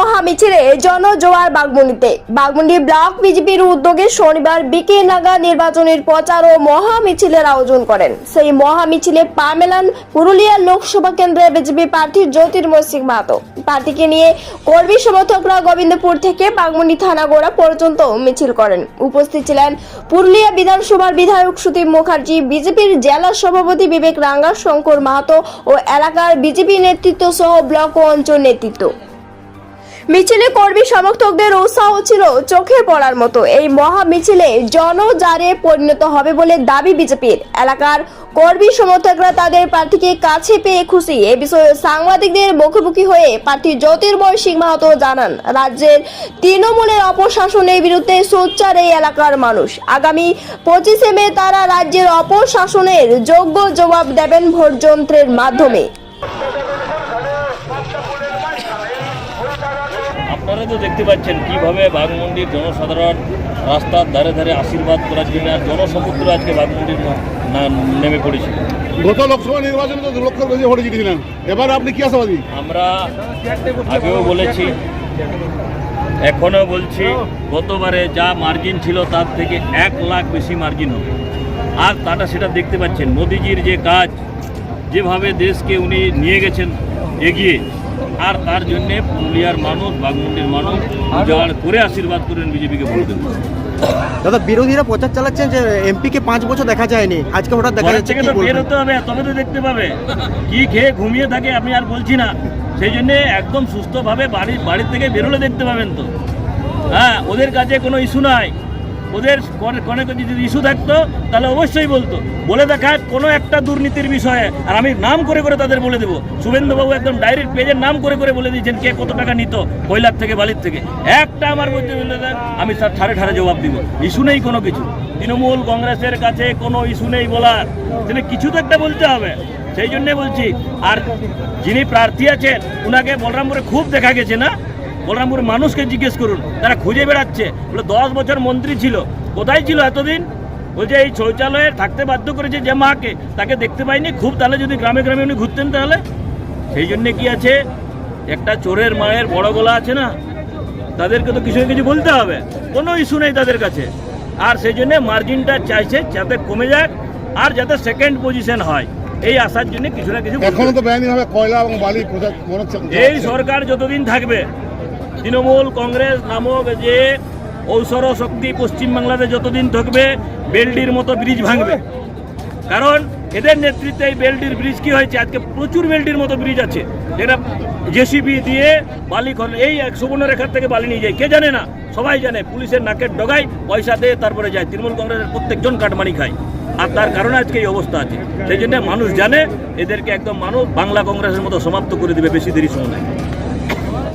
মহামিছিলে জনজোয়ার বাগমুন্ডিতে। Baghmundi block বিজেপির উদ্যোগে শনিবার বিকেল নাগা নির্বাচনের প্রচার ও মহামিছিলের আয়োজন করেন। সেই মহামিছিলে পা মেলান পুরুলিয়া লোকসভা কেন্দ্রে বিজেপি প্রার্থী জ্যোতির্ময় সিং মাহাতো। প্রার্থীকে নিয়ে কর্মী সমর্থকরা গোবিন্দপুর থেকে বাগমুন্ডি থানাগোড়া পর্যন্ত মিছিল করেন। উপস্থিত ছিলেন পুরুলিয়া বিধানসভার বিধায়ক সুদীপ মুখার্জি, বিজেপির জেলা সভাপতি বিবেক রাঙ্গা, শঙ্কর মাহাতো ও এলাকার বিজেপি নেতৃত্ব সহ ব্লক ও অঞ্চল নেতৃত্ব। মিছিলে কর্মী সমর্থকদের উৎসাহ ছিল চোখে পড়ার মতো। এই মহা মিছিলে জনজারে পরিণত হবে বলে দাবি বিজেপির। এলাকার কর্মী সমর্থকরা তাদের প্রার্থীকে কাছে পেয়ে খুশি। এ বিষয়ে সাংবাদিকদের মুখোমুখি হয়ে প্রার্থী জ্যোতির্ময় সিং মাহাতো জানান, রাজ্যের তৃণমূলের অপশাসনের বিরুদ্ধে সোচ্চার এই এলাকার মানুষ। আগামী পঁচিশে মে তারা রাজ্যের অপশাসনের যোগ্য জবাব দেবেন ভোটযন্ত্রের মাধ্যমে। আপনারা তো দেখতে পাচ্ছেন কীভাবে বাঘমন্ডির জনসাধারণ রাস্তার ধারে ধারে আশীর্বাদ করার জন্য আর জনসমুদ্র আজকে বাঘমন্ডির নেমে পড়েছিল গত লোকসভা নির্বাচনে তো দু লক্ষের বেশি ভোটে জিতেছিলেন। এবার আপনি কি আশাবাদী? আমরা আগেও বলেছি এখনও বলছি গতবারে যা মার্জিন ছিল তার থেকে এক লাখ বেশি মার্জিন হবে। আর তাটা সেটা দেখতে পাচ্ছেন মোদিজির যে কাজ যেভাবে দেশকে উনি নিয়ে গেছেন এগিয়ে আর তার জন্যে পুরুলিয়ার মানুষ বাগমুন্ডির মানুষ উজাড় করে আশীর্বাদ করেন বিজেপিকে ভোট দেবেন। দাদা বিরোধীরা প্রচার চালাচ্ছেন যে এমপিকে পাঁচ বছর দেখা যায়নি। আজকে হঠাৎ দেখা যাচ্ছে কি বলবেন? হতে হবে তবে তো দেখতে পাবে। কি খেয়ে ঘুমিয়ে থাকে আমি আর বলছি না। সেই জন্যে একদম সুস্থভাবে বাড়ি বাড়ির থেকে বেরোলে দেখতে পাবেন তো। হ্যাঁ ওদের কাছে কোনো ইস্যু নাই। ওদের কোনো- যদি ইস্যু থাকতো, তাহলে অবশ্যই বলতো। বলে দেখায় কোনো একটা দুর্নীতির বিষয়ে, আর আমি নাম করে করে তাদের বলে দেবো। শুভেন্দুবাবু একদম ডাইরেক্ট পেজের নাম করে করে বলে দিয়েছেন কে কত টাকা নিত, কয়লার থেকে, বালির থেকে। একটা আমার মধ্যে বলে দেন আমি তার ঠারে ঠারে জবাব দিব। ইস্যু নেই কোনো কিছু। তৃণমূল কংগ্রেসের কাছে কোনো ইস্যু নেই বলার। তাহলে কিছু তো একটা বলতে হবে। সেই জন্যে বলছি, আর যিনি প্রার্থী আছেন ওনাকে বলরামপুরে খুব দেখা গেছে না? বলরামপুরের মানুষকে জিজ্ঞেস করুন তারা খুঁজে বেড়াচ্ছে। বলে দশ বছর মন্ত্রী ছিল। কোথায় ছিল এতদিন? বলছে এই শৌচালয়ে থাকতে বাধ্য করেছে যে মাকে। তাকে দেখতে পাইনি। খুব তাহলে যদি গ্রামে গ্রামে উনি ঘুরতেন তাহলে? সেই জন্যে কি আছে? একটা চোরের মায়ের বড় গলা আছে না? তাদেরকে তো কিছু না কিছু বলতে হবে। কোনো ইস্যু নেই তাদের কাছে। আর সেই জন্যে মার্জিনটা চাইছে যাতে কমে যাক আর যাতে সেকেন্ড পজিশন হয়। এই আসার জন্য কিছু না কিছু এখনও তো বেআইনিভাবে কয়লা এবং বালি প্রচার হচ্ছে এই সরকার যতদিন থাকবে তৃণমূল, কংগ্রেস, নামক যে ঔষর শক্তি পশ্চিমবাংলাতে যতদিন থাকবে, বেলডির মতো ব্রিজ ভাঙবে। কারণ এদের নেতৃত্বে এই বেলডির ব্রিজ কি হয়েছে? আজকে প্রচুর বেলডির মতো ব্রিজ আছে। যেটা জেসিবি দিয়ে বালি খনন এই এক সুবর্ণরেখার থেকে বালি নিয়ে যায়। কে জানে না? সবাই জানে। পুলিশের নাকের ডগায় পয়সা দিয়ে তারপরে যায়। তৃণমূল কংগ্রেসের প্রত্যেকজন কাটমানি খায়। আর তার কারণে আজকে এই অবস্থা আছে। সেই জন্য মানুষ জানে, এদেরকে একদম মানুষ বাংলা কংগ্রেসের মতো সমাপ্ত করে দেবে। বেশি দেরি সময়